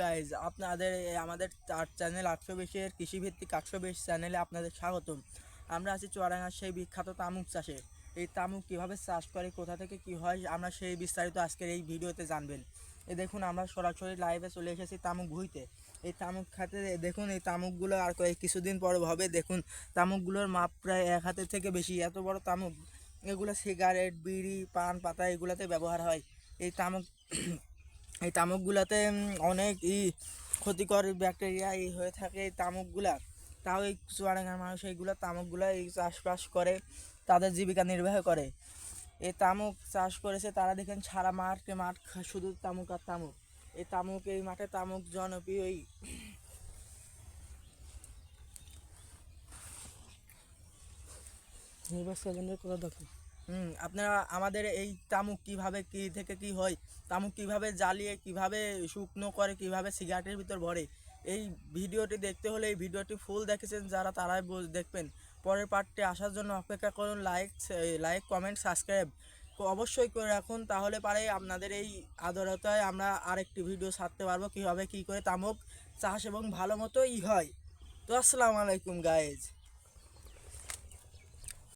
Guys আপনাদের আমাদের চার চ্যানেল আটশো বিশের কৃষিভিত্তিক আটশো বিশ চ্যানেলে আপনাদের স্বাগতম। আমরা আছি চুয়াডাঙ্গার সেই বিখ্যাত তামুক চাষে। এই তামুক কীভাবে চাষ করে, কোথা থেকে কি হয়, আমরা সেই বিস্তারিত আজকের এই ভিডিওতে জানবেন। এ দেখুন, আমরা সরাসরি লাইভে চলে এসেছি তামুক ভুইতে। এই তামুক খাতে দেখুন, এই তামুকগুলো আর কয়েক কিছুদিন পর হবে। দেখুন, তামুকগুলোর মাপ প্রায় এক হাতের থেকে বেশি। এত বড় তামুক, এগুলো সিগারেট বিড়ি, পান, পাতা, এগুলোতে ব্যবহার হয়। এই তামুক এই তামুকগুলাতে অনেক ই ক্ষতিকর ব্যাকটেরিয়া এই হয়ে থাকে এই তামুকগুলা। তাও এই চুয়াডাঙ্গার মানুষ এইগুলো তামুকগুলো এই চাষবাস করে, তাদের জীবিকা নির্বাহ করে। এই তামুক চাষ করেছে তারা দেখেন সারা মাঠে মাঠ শুধু তামুক আর তামুক। এই তামুক, এই মাঠে তামুক জনপ্রিয় এই নির্বাচনের কথা দেখো আপনারা আমাদের এই তামুক কীভাবে কি থেকে কি হয়, তামুক কীভাবে জ্বালিয়ে, কীভাবে শুকনো করে, কীভাবে সিগারেটের ভিতর ভরে, এই ভিডিওটি দেখতে হলে এই ভিডিওটি ফুল দেখেছেন যারা তারাই দেখবেন। পরের পার্টটি আসার জন্য অপেক্ষা করুন লাইক লাইক কমেন্ট সাবস্ক্রাইব অবশ্যই করে রাখুন, তাহলে পারে আপনাদের এই আদরতায় আমরা আরেকটি ভিডিও ছাড়তে পারব, কীভাবে কী করে তামুক চাষ এবং ভালো মতোই হয়। তো আসসালামু আলাইকুম গাইজ